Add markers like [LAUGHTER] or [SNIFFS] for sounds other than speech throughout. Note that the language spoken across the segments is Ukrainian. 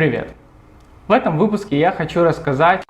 Привет! В этом випуску я хочу розказати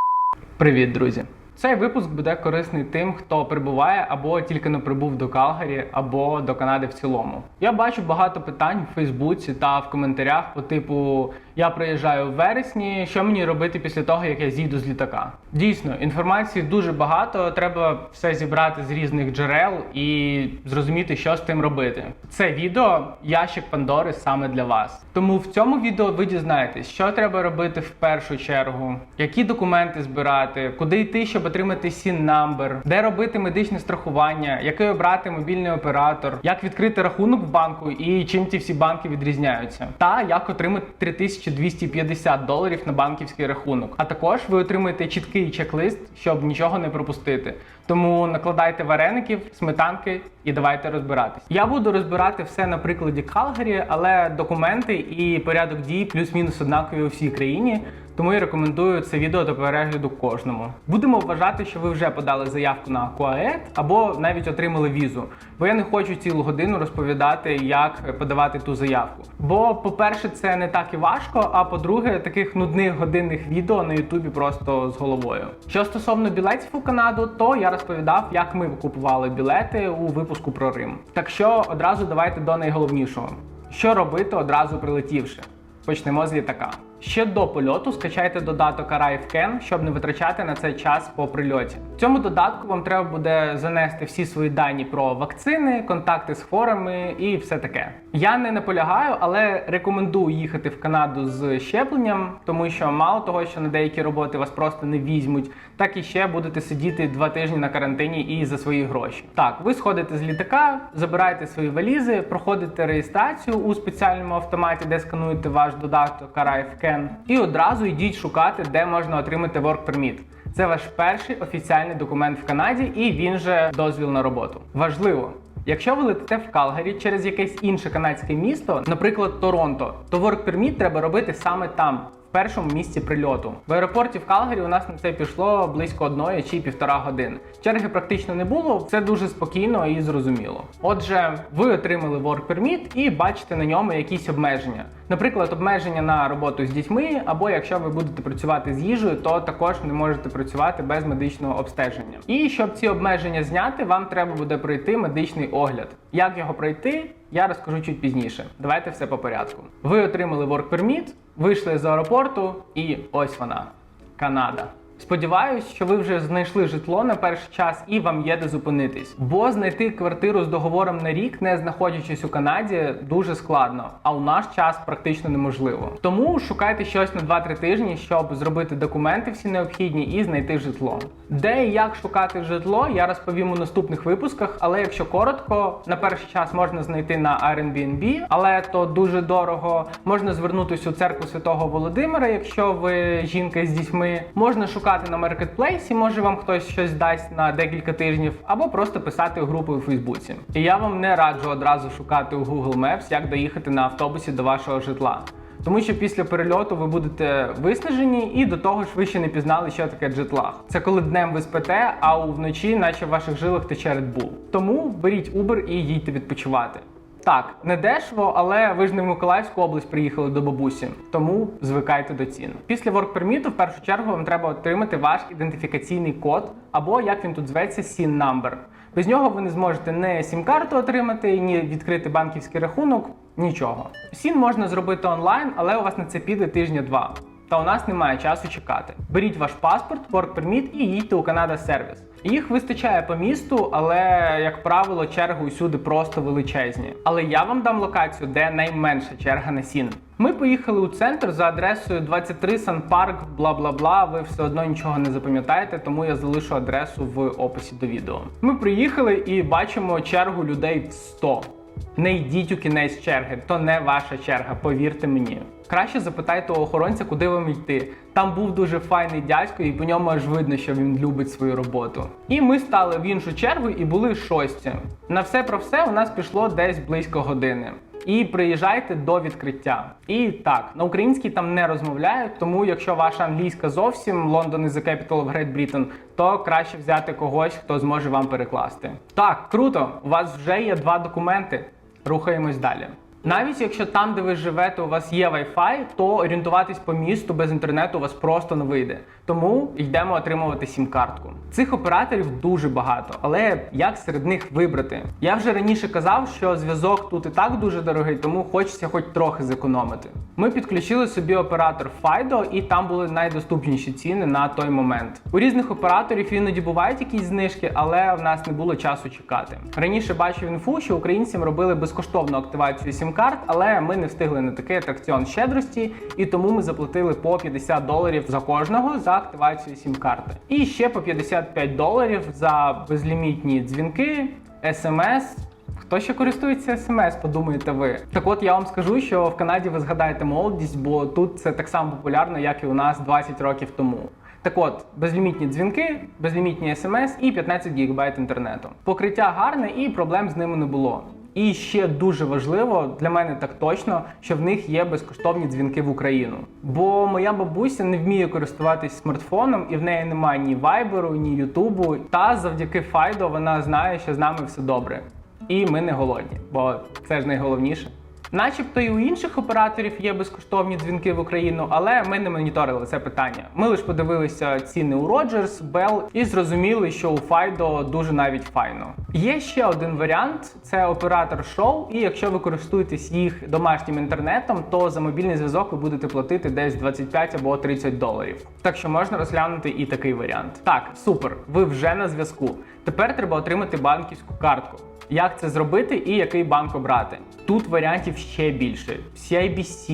[SNIFFS] Привіт, друзі! Цей випуск буде корисний тим, хто прибуває або тільки не прибув до Калгарі, або до Канади в цілому. Я бачу багато питань в Фейсбуці та в коментарях по типу Я приїжджаю в вересні, що мені робити після того, як я зійду з літака. Дійсно, інформації дуже багато. Треба все зібрати з різних джерел і зрозуміти, що з тим робити. Це відео ящик Пандори саме для вас. Тому в цьому відео ви дізнаєтесь, що треба робити в першу чергу, які документи збирати, куди йти, щоб отримати сін number де робити медичне страхування, який обрати мобільний оператор, як відкрити рахунок в банку і чим ці всі банки відрізняються, та як отримати 3250 доларів на банківський рахунок. А також ви отримаєте чіткий чек-лист, щоб нічого не пропустити. Тому накладайте вареників, сметанки і давайте розбиратись. Я буду розбирати все на прикладі Калгарі, але документи і порядок дій плюс-мінус однакові у всій країні. Тому я рекомендую це відео до перегляду кожному. Будемо вважати, що ви вже подали заявку на КУАЕ або навіть отримали візу. Бо я не хочу цілу годину розповідати, як подавати ту заявку. Бо, по-перше, це не так і важко. А по-друге, таких нудних годинних відео на Ютубі просто з головою. Що стосовно білетів у Канаду, то я розповідав, як ми купували білети у випуску про Рим. Так що одразу давайте до найголовнішого: що робити одразу прилетівши. Почнемо з літака. Ще до польоту скачайте додаток ArriveCan, щоб не витрачати на цей час по прильоті. В цьому додатку вам треба буде занести всі свої дані про вакцини, контакти з хворими і все таке. Я не наполягаю, але рекомендую їхати в Канаду з щепленням, тому що мало того, що на деякі роботи вас просто не візьмуть, так і ще будете сидіти два тижні на карантині і за свої гроші. Так, ви сходите з літака, забираєте свої валізи, проходите реєстрацію у спеціальному автоматі, де скануєте ваш додаток ArriveCan, і одразу йдіть шукати, де можна отримати Work Permit. Це ваш перший офіційний документ в Канаді, і він же дозвіл на роботу. Важливо. Якщо ви летите в Калгарі через якесь інше канадське місто, наприклад, Торонто, то Work Permit треба робити саме там. Першому місці прильоту в аеропорті в Калгарі у нас на це пішло близько одної чи півтора години. Черги практично не було, все дуже спокійно і зрозуміло. Отже, ви отримали Work Permit і бачите на ньому якісь обмеження. Наприклад, обмеження на роботу з дітьми, або якщо ви будете працювати з їжею, то також не можете працювати без медичного обстеження. І щоб ці обмеження зняти, вам треба буде пройти медичний огляд. Як його пройти, я розкажу чуть пізніше. Давайте все по порядку. Ви отримали Work Permit, вийшли з аеропорту, і ось вона Канада. Сподіваюсь, що ви вже знайшли житло на перший час і вам є де зупинитись. Бо знайти квартиру з договором на рік, не знаходячись у Канаді, дуже складно, а у наш час практично неможливо. Тому шукайте щось на 2-3 тижні, щоб зробити документи всі необхідні і знайти житло. Де і як шукати житло, я розповім у наступних випусках. Але якщо коротко, на перший час можна знайти на Airbnb, але то дуже дорого. Можна звернутися у церкву святого Володимира, якщо ви жінка з дітьми. Можна шукати на маркетплейсі, може вам хтось щось дасть на декілька тижнів, або просто писати у групи у Фейсбуці. І я вам не раджу одразу шукати у Google Maps, як доїхати на автобусі до вашого житла. Тому що після перельоту ви будете виснажені, і до того ж ви ще не пізнали, що таке джетлаг. Це коли днем ви спите, а вночі, наче в ваших жилах тече Red Bull. Тому беріть Uber і їдьте відпочивати. Так, не дешево, але ви ж не в Миколаївську область приїхали до бабусі, тому звикайте до цін. Після Work Permit в першу чергу вам треба отримати ваш ідентифікаційний код, або як він тут зветься, SIN number. Без нього ви не зможете не сім-карту отримати, ні відкрити банківський рахунок, нічого. SIN можна зробити онлайн, але у вас на це піде тижня-два. Та у нас немає часу чекати. Беріть ваш паспорт, Work Permit і їдьте у Канада сервіс. Їх вистачає по місту, але, як правило, черги усюди просто величезні. Але я вам дам локацію, де найменша черга на сін. Ми поїхали у центр за адресою 23 Сан Парк, бла бла бла. Ви все одно нічого не запам'ятаєте, тому я залишу адресу в описі до відео. Ми приїхали і бачимо чергу людей в 100. Не йдіть у кінець черги, то не ваша черга, повірте мені. Краще запитайте у охоронця, куди вам йти. Там був дуже файний дядько, і по ньому аж видно, що він любить свою роботу. І ми стали в іншу чергу і були шості. На все про все у нас пішло десь близько години. І приїжджайте до відкриття. І так, на українській там не розмовляють, тому якщо ваша англійська зовсім London is the capital of Great Britain, то краще взяти когось, хто зможе вам перекласти. Так, круто! У вас вже є два документи. Рухаємось далі. Навіть якщо там, де ви живете, у вас є Wi-Fi, то орієнтуватись по місту без інтернету у вас просто не вийде. Тому йдемо отримувати сім-картку. Цих операторів дуже багато, але як серед них вибрати? Я вже раніше казав, що зв'язок тут і так дуже дорогий, тому хочеться хоч трохи зекономити. Ми підключили собі оператор Fido, і там були найдоступніші ціни на той момент. У різних операторів іноді бувають якісь знижки, але в нас не було часу чекати. Раніше бачив інфу, що українцям робили безкоштовну активацію сім-карт, але ми не встигли на такий атракціон щедрості, і тому ми заплатили по 50 доларів за кожного за активацію сім-карти. І ще по 55 доларів за безлімітні дзвінки, смс. Хто ще користується смс, подумаєте ви. Так от я вам скажу, що в Канаді ви згадаєте молодість, бо тут це так само популярно, як і у нас 20 років тому. Так от, безлімітні дзвінки, безлімітні смс і 15 ГБ інтернету. Покриття гарне і проблем з ними не було. І ще дуже важливо для мене так точно, що в них є безкоштовні дзвінки в Україну. Бо моя бабуся не вміє користуватись смартфоном, і в неї немає ні вайберу, ні ютубу. Та завдяки Файдо вона знає, що з нами все добре. І ми не голодні, бо це ж найголовніше. Начебто і у інших операторів є безкоштовні дзвінки в Україну, але ми не моніторили це питання. Ми лише подивилися ціни у Rogers, Bell і зрозуміли, що у Fido дуже навіть файно. Є ще один варіант: це оператор Show, і якщо ви користуєтесь їх домашнім інтернетом, то за мобільний зв'язок ви будете платити десь 25 або 30 доларів. Так що можна розглянути і такий варіант. Так, супер, ви вже на зв'язку. Тепер треба отримати банківську картку. Як це зробити і який банк обрати? Тут варіантів ще більше: CIBC,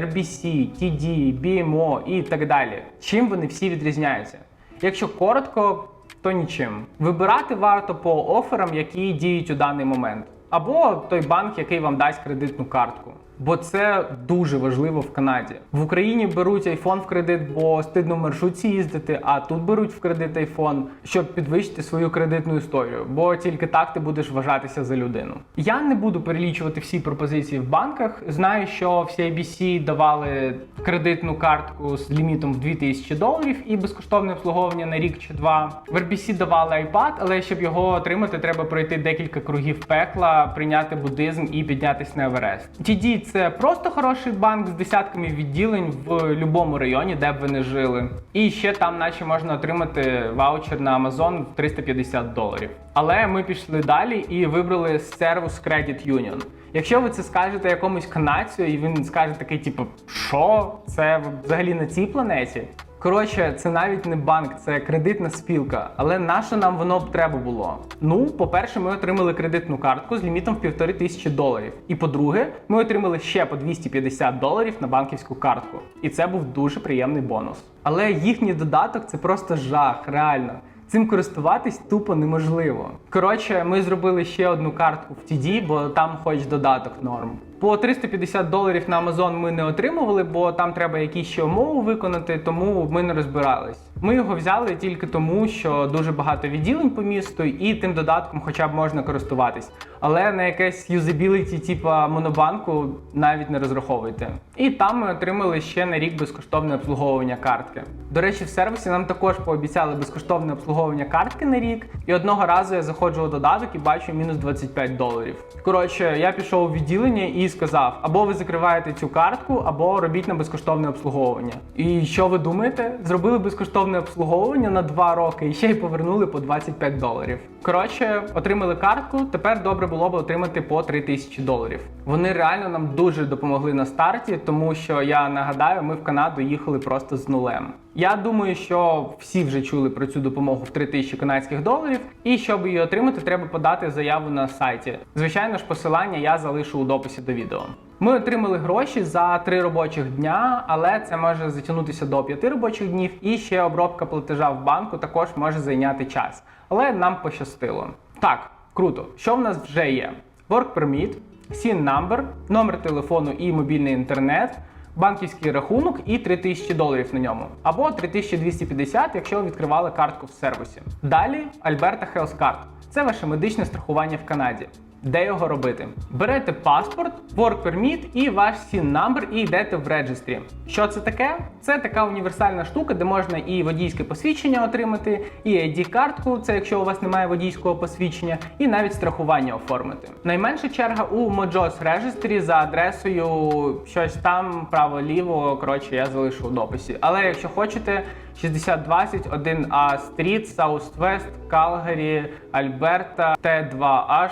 RBC, TD, BMO і так далі. Чим вони всі відрізняються? Якщо коротко, то нічим. Вибирати варто по оферам, які діють у даний момент, або той банк, який вам дасть кредитну картку. Бо це дуже важливо в Канаді. В Україні беруть айфон в кредит, бо стидно в маршрутці їздити, а тут беруть в кредит айфон, щоб підвищити свою кредитну історію. Бо тільки так ти будеш вважатися за людину. Я не буду перелічувати всі пропозиції в банках. Знаю, що в CIBC давали кредитну картку з лімітом в 2000 доларів і безкоштовне обслуговування на рік чи два. В RBC давали iPad, але щоб його отримати, треба пройти декілька кругів пекла, прийняти буддизм і піднятися на Еверест. TD – це просто хороший банк з десятками відділень в будь-якому районі, де б ви не жили. І ще там, наче можна отримати ваучер на Amazon в 350 доларів. Але ми пішли далі і вибрали сервіс Credit Union. Якщо ви це скажете якомусь канадцю, і він скаже такий, типу, що це взагалі на цій планеті? Коротше, це навіть не банк, це кредитна спілка. Але на що нам воно б треба було? Ну, по-перше, ми отримали кредитну картку з лімітом в півтори тисячі доларів. І по-друге, ми отримали ще по 250 доларів на банківську картку. І це був дуже приємний бонус. Але їхній додаток це просто жах, реально. Цим користуватись тупо неможливо. Коротше, ми зробили ще одну картку в TD, бо там хоч додаток норм. По 350 доларів на Amazon ми не отримували, бо там треба якісь ще умови виконати, тому ми не розбирались. Ми його взяли тільки тому, що дуже багато відділень по місту, і тим додатком хоча б можна користуватись. Але на якесь юзабіліті, типа монобанку, навіть не розраховуйте. І там ми отримали ще на рік безкоштовне обслуговування картки. До речі, в сервісі нам також пообіцяли безкоштовне обслуговування картки на рік. І одного разу я заходжу у додаток і бачу мінус 25 доларів. Коротше, я пішов у відділення і сказав: або ви закриваєте цю картку, або робіть на безкоштовне обслуговування. І що ви думаєте? Зробили безкоштовне обслуговування на 2 роки і ще й повернули по 25 доларів. Коротше, отримали картку. Тепер добре було б отримати по 3 тисячі доларів. Вони реально нам дуже допомогли на старті, тому що я нагадаю, ми в Канаду їхали просто з нулем. Я думаю, що всі вже чули про цю допомогу в 3 тисячі канадських доларів, і щоб її отримати, треба подати заяву на сайті. Звичайно ж, посилання я залишу у дописі до відео. Ми отримали гроші за 3 робочих дня, але це може затягнутися до 5 робочих днів, і ще обробка платежа в банку також може зайняти час. Але нам пощастило. Так, круто. Що в нас вже є? Work Permit, SIN number, номер телефону і мобільний інтернет банківський рахунок і 3000 доларів на ньому, або 3250, якщо ви відкривали картку в сервісі. Далі Alberta Health Card. Це ваше медичне страхування в Канаді. Де його робити? Берете паспорт, work permit і ваш SIN number і йдете в реджестрі. Що це таке? Це така універсальна штука, де можна і водійське посвідчення отримати, і ID-картку, це якщо у вас немає водійського посвідчення, і навіть страхування оформити. Найменша черга у Mojos реєстрі за адресою щось там право-ліво. Коротше, я залишу у дописі. Але якщо хочете, 6020 1А Стріт, Southwest, Калгарі, Альберта, Т2H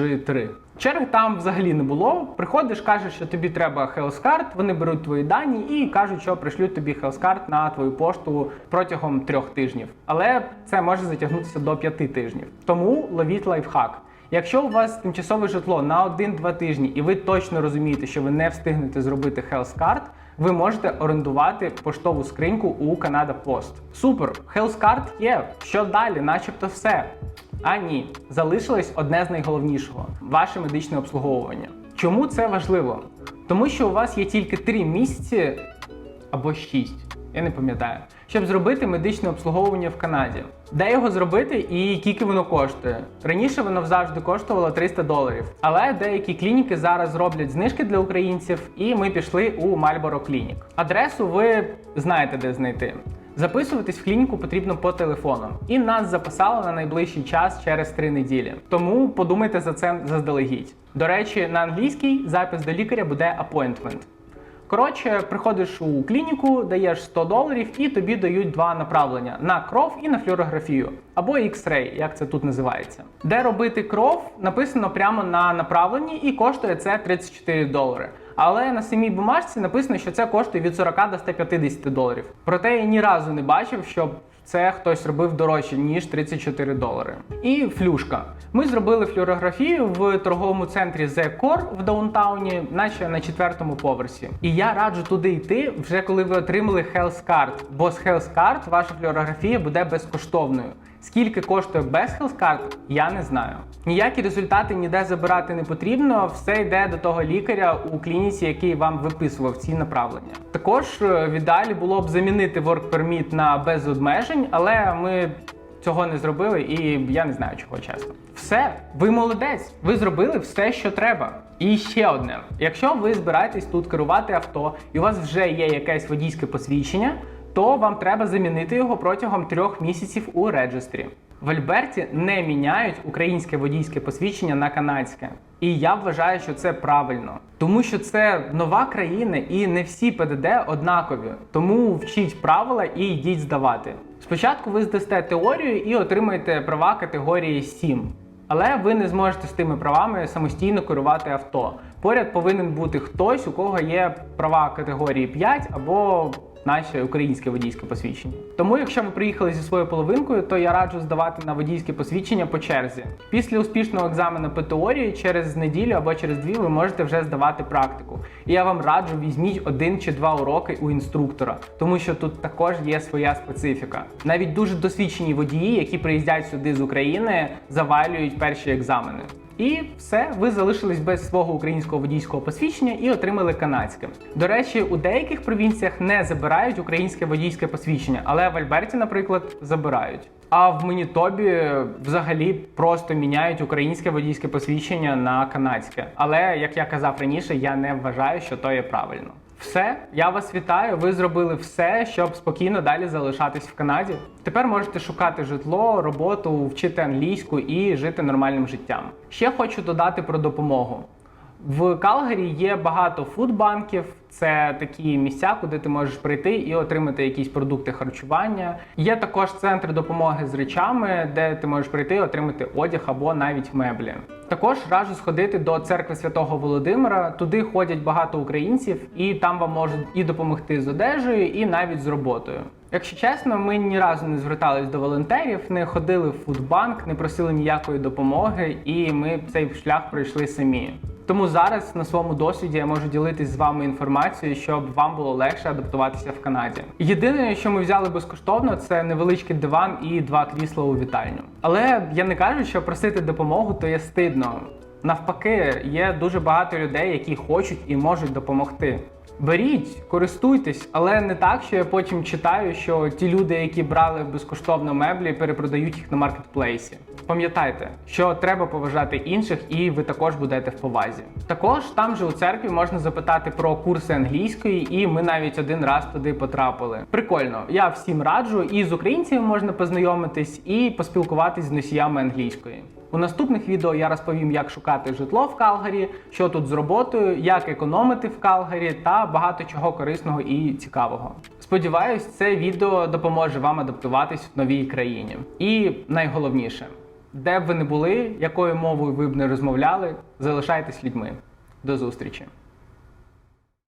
0G3. Черг там взагалі не було. Приходиш, кажеш, що тобі треба HealthCard, вони беруть твої дані і кажуть, що пришлють тобі HealthCard на твою пошту протягом трьох тижнів. Але це може затягнутися до п'яти тижнів. Тому ловіть лайфхак. Якщо у вас тимчасове житло на 1-2 тижні, і ви точно розумієте, що ви не встигнете зробити HealthCard, ви можете орендувати поштову скриньку у Canada Post. Супер! HealthCard є. Що далі? Начебто все. А ні, залишилось одне з найголовнішого ваше медичне обслуговування. Чому це важливо? Тому що у вас є тільки 3 місяці або 6, я не пам'ятаю, щоб зробити медичне обслуговування в Канаді. Де його зробити і скільки воно коштує? Раніше воно завжди коштувало 300 доларів. Але деякі клініки зараз роблять знижки для українців, і ми пішли у Marlboro Clinic. Адресу ви знаєте, де знайти. Записуватись в клініку потрібно по телефону, і нас записали на найближчий час через три неділі. Тому подумайте за це заздалегідь. До речі, на англійській запис до лікаря буде appointment. Коротше, приходиш у клініку, даєш 100 доларів і тобі дають два направлення на кров і на флюорографію, або X-ray, як це тут називається. Де робити кров, написано прямо на направленні і коштує це 34 долари. Але на самій бумажці написано, що це коштує від 40 до 150 доларів. Проте я ні разу не бачив, щоб це хтось робив дорожче, ніж 34 долари. І флюшка. Ми зробили флюорографію в торговому центрі The Core в даунтауні, наче на четвертому поверсі. І я раджу туди йти, вже коли ви отримали Health Card, бо з Health Card ваша флюорографія буде безкоштовною. Скільки коштує без Card, я не знаю. Ніякі результати ніде забирати не потрібно, все йде до того лікаря у клініці, який вам виписував ці направлення. Також е, в ідеалі було б замінити work permit на без обмежень, але ми цього не зробили, і я не знаю чого чесно. Все, ви молодець, ви зробили все, що треба. І ще одне: якщо ви збираєтесь тут керувати авто, і у вас вже є якесь водійське посвідчення, то вам треба замінити його протягом трьох місяців у реджестрі. В Альберті не міняють українське водійське посвідчення на канадське. І я вважаю, що це правильно, тому що це нова країна і не всі ПДД однакові. Тому вчіть правила і йдіть здавати. Спочатку ви здасте теорію і отримаєте права категорії 7. Але ви не зможете з тими правами самостійно керувати авто. Поряд повинен бути хтось, у кого є права категорії 5 або наше українське водійське посвідчення. Тому, якщо ви приїхали зі своєю половинкою, то я раджу здавати на водійське посвідчення по черзі. Після успішного екзамену по теорії через неділю або через дві ви можете вже здавати практику. І я вам раджу візьміть один чи два уроки у інструктора, тому що тут також є своя специфіка. Навіть дуже досвідчені водії, які приїздять сюди з України, завалюють перші екзамени. І все, ви залишились без свого українського водійського посвідчення і отримали канадське. До речі, у деяких провінціях не забирають українське водійське посвідчення, але в Альберті, наприклад, забирають. А в Манітобі взагалі просто міняють українське водійське посвідчення на канадське. Але як я казав раніше, я не вважаю, що то є правильно. Все, я вас вітаю. Ви зробили все, щоб спокійно далі залишатись в Канаді. Тепер можете шукати житло, роботу, вчити англійську і жити нормальним життям. Ще хочу додати про допомогу. В Калгарі є багато фудбанків. Це такі місця, куди ти можеш прийти і отримати якісь продукти харчування. Є також центри допомоги з речами, де ти можеш прийти і отримати одяг або навіть меблі. Також раджу сходити до церкви святого Володимира. Туди ходять багато українців, і там вам можуть і допомогти з одежею, і навіть з роботою. Якщо чесно, ми ні разу не звертались до волонтерів, не ходили в фудбанк, не просили ніякої допомоги, і ми цей шлях пройшли самі. Тому зараз на своєму досвіді я можу ділитись з вами інформацією, щоб вам було легше адаптуватися в Канаді. Єдине, що ми взяли безкоштовно, це невеличкий диван і два крісла у вітальню. Але я не кажу, що просити допомогу то є стидно. Навпаки, є дуже багато людей, які хочуть і можуть допомогти. Беріть, користуйтесь, але не так, що я потім читаю, що ті люди, які брали безкоштовно меблі, перепродають їх на маркетплейсі. Пам'ятайте, що треба поважати інших, і ви також будете в повазі. Також там же у церкві можна запитати про курси англійської, і ми навіть один раз туди потрапили. Прикольно, я всім раджу, і з українцями можна познайомитись, і поспілкуватись з носіями англійської. У наступних відео я розповім, як шукати житло в Калгарі, що тут з роботою, як економити в Калгарі та багато чого корисного і цікавого. Сподіваюсь, це відео допоможе вам адаптуватись в новій країні. І найголовніше, де б ви не були, якою мовою ви б не розмовляли, залишайтесь людьми. До зустрічі!